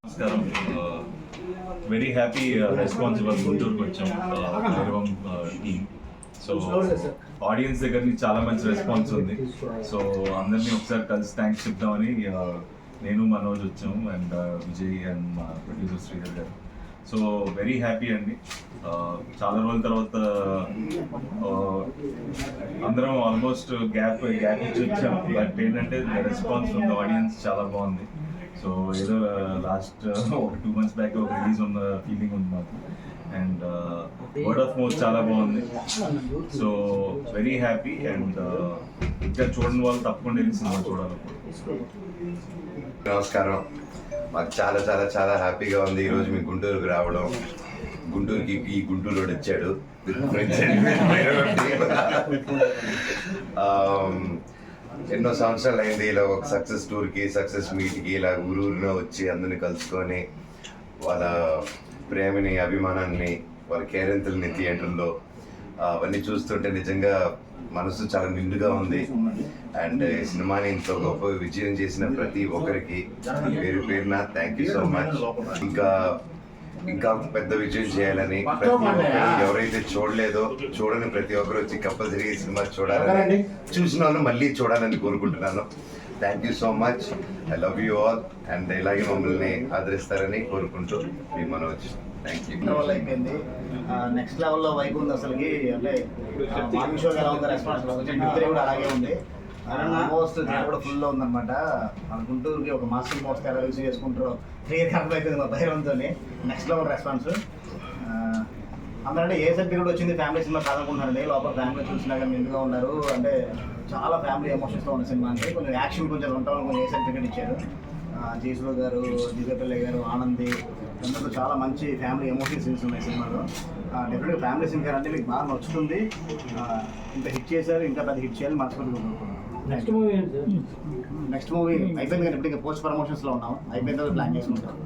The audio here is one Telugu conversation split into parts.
నమస్కారం వెరీ హ్యాపీ uh, రెస్పాన్సిబుల్ గుంటూరుకి వచ్చాం uh, గౌరవం టీమ్ సో ఆడియన్స్ దగ్గర నుంచి చాలా మంచి రెస్పాన్స్ ఉంది. సో అందరినీ ఒకసారి కలిసి థ్యాంక్స్ చెప్దామని uh, నేను మనోజ్ వచ్చాము. అండ్ విజయ్ అండ్ మా ప్రొడ్యూసర్ శ్రీధర్ గారు. సో వెరీ హ్యాపీ అండి. చాలా రోజుల తర్వాత అందరం ఆల్మోస్ట్ గ్యాప్ గ్యాప్ ఇచ్చి వచ్చాం. బట్ ఏంటంటే రెస్పాన్స్ ఉంది ఆడియన్స్ చాలా బాగుంది. సో ఏదో లాస్ట్ ఒక టూ మంత్స్ బ్యాక్ ఒక రిలీజ్ ఉన్న ఫీలింగ్ ఉంది మాకు. అండ్ వర్డ్ ఆఫ్ మౌత్ చాలా బాగుంది. సో వెరీ హ్యాపీ అండ్ ఇంకా చూడని వాళ్ళు తప్పకుండా వెళ్ళి సినిమా చూడాలి. నమస్కారం. మాకు చాలా చాలా చాలా హ్యాపీగా ఉంది. ఈరోజు మీ గుంటూరుకు రావడం. గుంటూరుకి ఈ గుంటూరు వచ్చాడు. ఎన్నో సంవత్సరాలు అయింది ఇలా ఒక సక్సెస్ టూర్కి సక్సెస్ మీట్కి ఇలా ఊరూరిలో వచ్చి అందరిని కలుసుకొని వాళ్ళ ప్రేమని అభిమానాన్ని వాళ్ళ కేరింతల్ని థియేటర్లో అవన్నీ చూస్తుంటే నిజంగా మనసు చాలా నిండుగా ఉంది. అండ్ సినిమాని ఇంత గొప్ప విజయం చేసిన ప్రతి ఒక్కరికి పేరు పేరున థ్యాంక్ యూ సో మచ్ ఇంకా ఇంకా పెద్ద విజయం చేయాలని ప్రతి ఒక్కరు ఎవరైతే చూడలేదో చూడని ప్రతి ఒక్కరు వచ్చి కంపల్సరీ సినిమా చూడాలని చూసిన వాళ్ళు మళ్ళీ చూడాలని కోరుకుంటున్నాను. Thank you so much I love you all and ఇలాగే మమ్మల్ని ఆదరిస్తారని కోరుకుంటూ మీ మనోజ్. లెవెల్ అయిపోయింది నెక్స్ట్ లెవెల్లో వైపు ఉంది అసలుకి. అంటే మార్నింగ్ షోకి ఎలా ఉందో రెస్పాన్స్ కొంచెం త్రీ కూడా అలాగే ఉంది. ఆల్మోస్ట్ థియేటర్ కూడా ఫుల్లో ఉందన్నమాట. మన గుంటూరుకి ఒక మాస్టర్ మోస్ట్ ఎలా రిసీవ్ చేసుకుంటారో. క్లియర్ అర్థమైపోయింది మా భైరంతో నెక్స్ట్ లెవెల్ రెస్పాన్స్ అందరంటే ఏ సర్టిఫికేట్ వచ్చింది ఫ్యామిలీ సినిమా కాదనుకుంటున్నారండి. లోపల ఫ్యామిలీ చూసినా కానీ ఎందుగా ఉన్నారు? అంటే చాలా ఫ్యామిలీ ఎమోషన్స్తో ఉన్న సినిమా అంటే కొంచెం యాక్షన్ కొంచెం ఉంటామని కొంచెం ఏ సర్టిఫికేట్ ఇచ్చారు. జయసులో గారు దివ్యపల్లి గారు ఆనంది అందరూ చాలా మంచి ఫ్యామిలీ ఎమోషనల్ సీన్స్ ఉన్నాయి సినిమాలో. డెఫినెట్గా ఫ్యామిలీ సీన్ గారు అంటే మీకు బాగా నచ్చుతుంది. ఇంత హిట్ చేశారు ఇంకా పెద్ద హిట్ చేయాలి మనస్ఫూర్తిగా నెక్స్ట్ మూవీ నెక్స్ట్ మూవీ అయిపోయింది కానీ ఇప్పుడు ఇంకా పోస్ట్ ప్రమోషన్స్లో ఉన్నాం అయిపోయిన తర్వాత ప్లాన్ చేసుకుంటాం.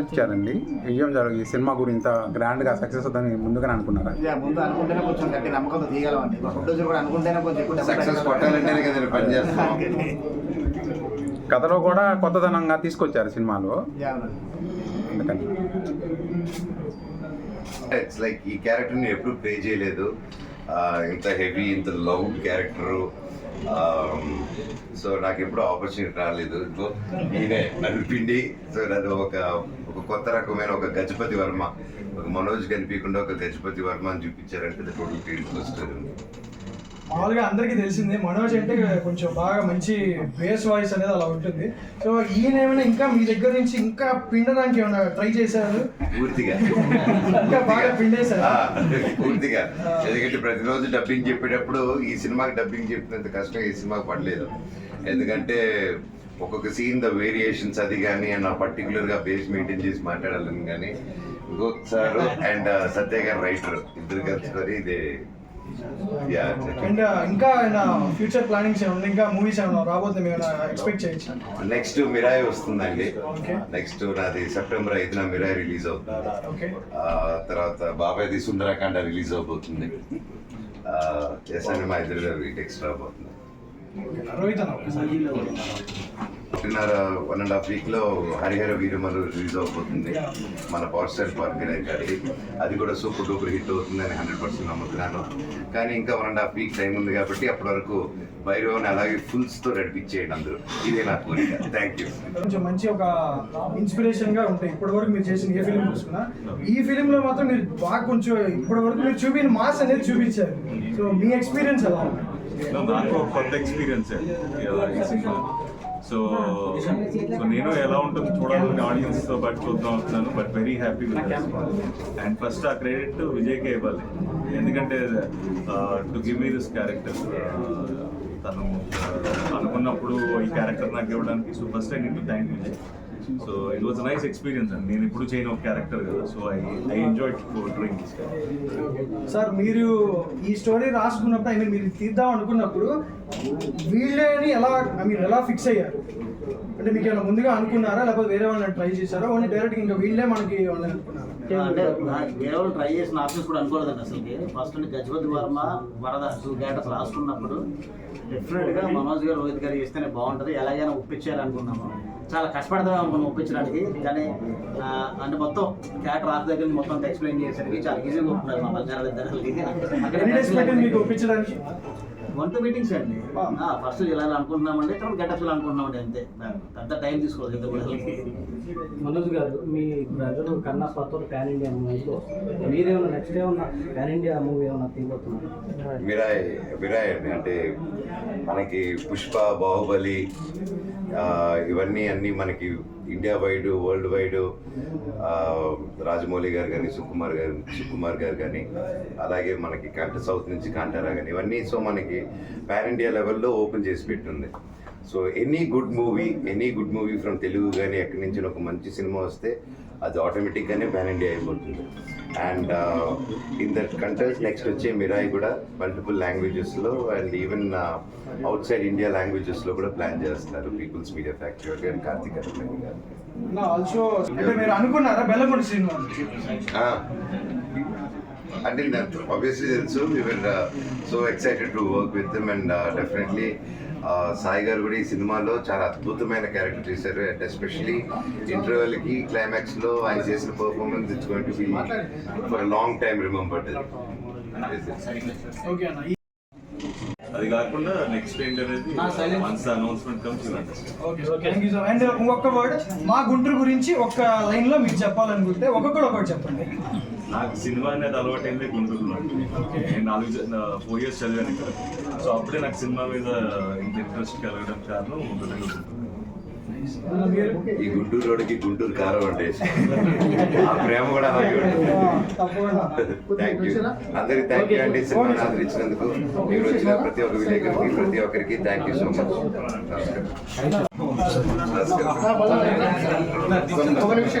ఇచ్చారండి విజయం జరగ ఈ సినిమా గురించి ఇంత గ్రాండ్గా సక్సెస్ అవుతుందని ముందుగానే అనుకున్నారా? ఇక ముందు అనుకుంటేనే కొంచెం గట్టి నమ్మకంతో తీయగలం అండి ప్రొడ్యూసర్ కూడా అనుకుంటేనే కొంచెం సక్సెస్. కొట్టాలంటేనే కదా పని చేస్తాం. కథలో కూడా కొత్తదనంగా తీసుకొచ్చారు సినిమాలో. అందుకని ఇట్స్ లైక్ ఈ క్యారెక్టర్ని ఎప్పుడు ప్లే చేయలేదు. ఆ, ఇంత హెవీ ఇంత లౌడ్ క్యారెక్టరు సో నాకు ఎప్పుడు ఆపర్చునిటీ రాలేదు. సో నేనే నడిపిండి సో నన్ను ఒక ఒక కొత్త రకమైన ఒక గజపతి వర్మ. ఒక మనోజ్ కనిపించకుండా ఒక గజపతి వర్మ అని చూపించారంటే టోటల్ ఫీల్డ్ వస్తుంది మామూలుగా అందరికీ తెలిసిందే మనోజ్ అంటే కొంచెం బాగా మంచి బేస్ వాయిస్ అనేది అలా ఉంటుంది. సో ఈయన ఏమైనా ఇంకా మీ దగ్గర నుంచి ఇంకా పిండడానికి ఏమైనా ట్రై చేశారు? పూర్తిగా. ఇంకా బాగా పిండేశారు? పూర్తిగా. ఎందుకంటే ప్రతిరోజు డబ్బింగ్ చెప్పేటప్పుడు ఈ సినిమాకి డబ్బింగ్ చెప్పినంత కష్టం ఈ సినిమాకి పడలేదు. ఎందుకంటే ఒక్కొక్క సీన్ ద వేరియేషన్స్ అది కానీ అండ్ ఆ పర్టికులర్గా బేస్ మెయింటైన్ చేసి మాట్లాడాలని కానీ గోత్ సార్ అండ్ సత్య గారు రైటర్ ఇద్దరు కలుసుకొని ఇది అండ్ ఇంకా ఏమైనా ఫ్యూచర్ ప్లానింగ్స్ ఏమైనా ఇంకా మూవీస్ ఏమైనా రాబోతే మేము ఎక్స్పెక్ట్ చేయొచ్చు? నెక్స్ట్ మిరాయి వస్తుందండి. నెక్స్ట్ నాది సెప్టెంబర్ ఐదున మిరాయి రిలీజ్ అవుతుంది. తర్వాత బాబాయ్ది సుందరకాండ రిలీజ్ అవబోతుంది. ఎస్ అని మా ఇద్దరు టెక్స్ట్ రాబోతుంది. రోహిత్ ఒకటిన్నర వన్ అండ్ హాఫ్ వీక్లో హరిహర వీరమలు రిలీజ్ అవబోతుంది. మన పవర్ స్టార్ పార్క్ గారికి అది కూడా సూపర్ డూపర్ హిట్ అవుతుందని హండ్రెడ్ పర్సెంట్ నమ్ముతున్నాను. కానీ ఇంకా one and half week time ఉంది కాబట్టి అప్పటి వరకు భైరవని అలాగే ఫుల్స్తో నడిపించేయండి అందరూ. ఇదే నా కోరిక. థ్యాంక్ యూ కొంచెం మంచి ఒక ఇన్స్పిరేషన్గా ఉంటాయి. ఇప్పటి వరకు మీరు చేసిన ఏ ఫిలిం చూసుకున్నా ఈ ఫిలిం లో మాత్రం మీరు బాగా కొంచెం ఇప్పటి వరకు మీరు చూపిన మాస్ అనేది చూపించారు. సో మీ ఎక్స్పీరియన్స్ ఎలా ఉంది? నాకు కొత్త ఎక్స్పీరియన్స్ సో సో నేను ఎలా ఉంటుంది చూడాలని ఆడియన్స్తో బట్ చూద్దాం అంటున్నాను but very happy with and first ఆ క్రెడిట్ విజయ్కే ఇవ్వాలి. ఎందుకంటే to give me this character తను అనుకున్నప్పుడు ఈ క్యారెక్టర్ నాకు ఇవ్వడానికి so first I need to thank Vijay so it was nice experience అండి నేను ఎప్పుడు చేయను ఒక క్యారెక్టర్ కదా so I I enjoy doing this sir మీరు ఈ స్టోరీ రాసుకున్నప్పుడు ఐ మీన్ మీరు తీద్దాం అనుకున్నప్పుడు వీళ్ళని ఎలా ఐ మీన్ ఎలా ఫిక్స్ అయ్యారు? అంటే మీకు ఏమైనా ముందుగా అనుకున్నారా లేకపోతే వేరే వాళ్ళని ట్రై చేశారా? ఓన్లీ డైరెక్ట్ ఇంకా వీళ్ళే మనకి వాళ్ళని అనుకున్నారా? అంటే వేరే వాళ్ళు ట్రై చేసిన ఆప్షన్స్ కూడా అనుకోలేదండి అసలుకి. ఫస్ట్ గజపతి వర్మ వరద టూ క్యారెక్టర్స్ రాసుకున్నప్పుడు డెఫినెట్గా మనోజ్ గారు రోహిత్ గారు చేస్తేనే బాగుంటది. ఎలాగైనా ఒప్పించారు అనుకున్నాము చాలా కష్టపడతాం అనుకున్నాం ఒప్పించడానికి. కానీ ఆ, అంటే మొత్తం క్యారెక్టర్ రాసి దగ్గర మొత్తం ఎక్స్ప్లెయిన్ చేసేసరికి చాలా ఈజీగా ఒప్పుకున్నారు మా మీకు ఒప్పించడానికి? వన్ టూ మీటింగ్స్ అండి. ఫస్ట్ ఇలా అనుకుంటున్నామండి తర్వాత గెటప్స్ అనుకుంటున్నామండి అంతే. పెద్ద టైం తీసుకోవాలి ఇద్దరు కూడా మనోజ్ గారు మీ బ్రదర్ కన్నా పత్తూరు ప్యాన్ ఇండియా మూవీలో మీరేమన్నా నెక్స్ట్ ఏమన్నా ప్యాన్ ఇండియా మూవీ ఏమన్నా తీయబోతున్నారు? మిరాయ్ మిరాయ్ అండి. అంటే మనకి పుష్ప బాహుబలి ఇవన్నీ అన్నీ మనకి India wide world wide Rajamouli garu కానీ సుకుమార్ గారు సుకుమార్ గారు కానీ అలాగే మనకి కంట సౌత్ నుంచి కాంటారా కానీ ఇవన్నీ సో మనకి పాన్ ఇండియా లెవెల్లో ఓపెన్ చేసి పెట్టింది. So any good movie any good movie from Telugu కానీ ఎక్కడి నుంచి ఒక మంచి సినిమా వస్తే అది ఆటోమేటిక్గానే పాన్ ఇండియా అయిపోతుంది. And in that countries next వచ్చే మిరాయి కూడా మల్టిపుల్ లాంగ్వేజెస్లో and even outside India లాంగ్వేజెస్లో కూడా ప్లాన్ చేస్తున్నారు పీపుల్స్ మీడియా ఫ్యాక్టరీ గారు కార్తీక్ అరవింద్ గారు ఆల్సో అంటే మీరు అనుకున్నారా బెల్లకొండ సినిమా ఆ. అంటే నాకు ఆబ్వియస్లీ తెలుసు. So excited to work with them and definitely Sai garu కూడా ఈ సినిమాలో చాలా అద్భుతమైన క్యారెక్టర్ చేశారు అండ్ ఎస్పెషలీ ఇంటర్వెల్కి క్లైమాక్స్లో ఆయన చేసిన performance it's going to be for long time remembered అది కాకుండా నెక్స్ట్ ఏంటి అనేది ఆ, silence. Once announcement comes and ఇంకొక వర్డ్ మా గుంటూరు గురించి ఒక్క లైన్లో మీకు చెప్పాలనుకుంటే ఒక్కొక్కడు ఒకటి చెప్పండి. నాకు సినిమా అనేది అలవాటు అయింది గుంటూరులో నేను నాలుగు ఫోర్ ఇయర్స్ చదివాను ఇక్కడ. సో అప్పుడే నాకు సినిమా మీద ఇంత ఇంట్రెస్ట్ కలగడం కారణం మీరు ఈ గుంటూరు రోడ్డుకి గుంటూరు కారం అంటే ఆ ప్రేమ కూడా అలాగే ఉంటుంది. తప్పకుండా. థ్యాంక్ యూ అందరికి థ్యాంక్ యూ అండి సినిమాని ఆదరించినందుకు మీరు వచ్చిన ప్రతి ఒక్క విలేకరికి ప్రతి ఒక్కరికి థ్యాంక్ యూ సో మచ్ నమస్కారం. నిమిషం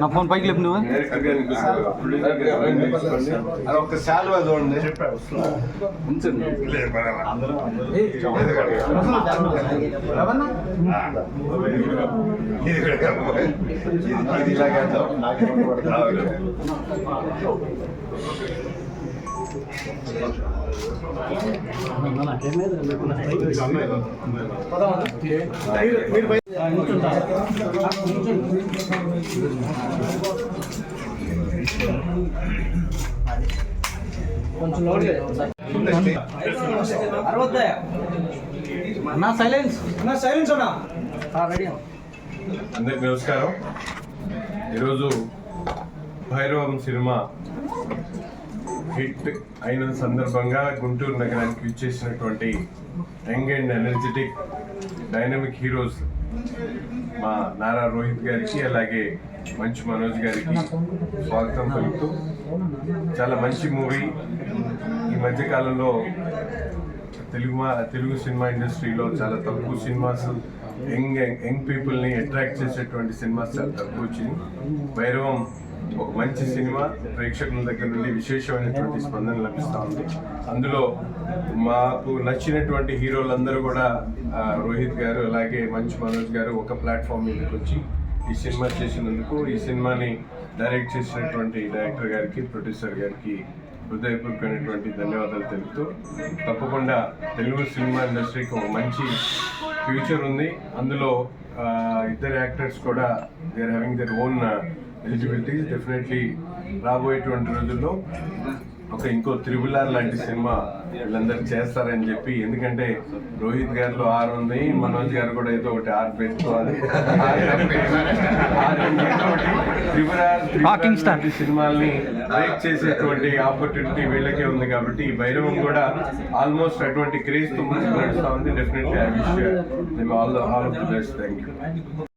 నా ఫోన్ పైకి లేపు నువ్వు. ఒక శాలువా చూడండి. ఇది నా సైలెన్స్ నా సైలెన్స్ అన్నా అందరికి నమస్కారం. ఈరోజు భైరవం సినిమా హిట్ అయిన సందర్భంగా గుంటూరు నగరానికి విచ్చేసినటువంటి young and energetic dynamic heroes మా నారా రోహిత్ గారికి అలాగే మంచి మనోజ్ గారికి స్వాగతం పలుకుతూ చాలా మంచి మూవీ. ఈ మధ్యకాలంలో తెలుగు మా తెలుగు సినిమా ఇండస్ట్రీలో చాలా తక్కువ సినిమాస్ యంగ్ యంగ్ పీపుల్ని అట్రాక్ట్ చేసేటువంటి సినిమాస్ చాలా తక్కువ వచ్చింది. వైరవం ఒక మంచి సినిమా ప్రేక్షకుల దగ్గర నుండి విశేషమైనటువంటి స్పందన లభిస్తూ ఉంది అందులో మాకు నచ్చినటువంటి హీరోలందరూ కూడా రోహిత్ గారు అలాగే మంచు మనోజ్ గారు ఒక ప్లాట్ఫామ్ మీదకి వచ్చి ఈ సినిమా చేసినందుకు ఈ సినిమాని డైరెక్ట్ చేసినటువంటి డైరెక్టర్ గారికి ప్రొడ్యూసర్ గారికి హృదయపూర్వకమైనటువంటి ధన్యవాదాలు తెలుపుతూ తప్పకుండా తెలుగు సినిమా ఇండస్ట్రీకి ఒక మంచి ఫ్యూచర్ ఉంది. అందులో ఇద్దరు యాక్టర్స్ కూడా they are having their own eligibilities definitely రాబోయేటువంటి రోజుల్లో ఒక ఇంకో త్రిబులార్ లాంటి సినిమా వీళ్ళందరూ చేస్తారని చెప్పి ఎందుకంటే రోహిత్ గారిలో ఆరు ఉంది మనోజ్ గారు కూడా ఏదో ఒకటి ఆరు పెట్టుకోవాలి. త్రిబులార్ సినిమాల్ని బ్రేక్ చేసేటువంటి ఆపర్చునిటీ వీళ్ళకే ఉంది కాబట్టి ఈ భైరవం కూడా ఆల్మోస్ట్ అటువంటి క్రేజ్తో ముందుకు నడుస్తా ఉంది. Definitely I wish all all of the best thank you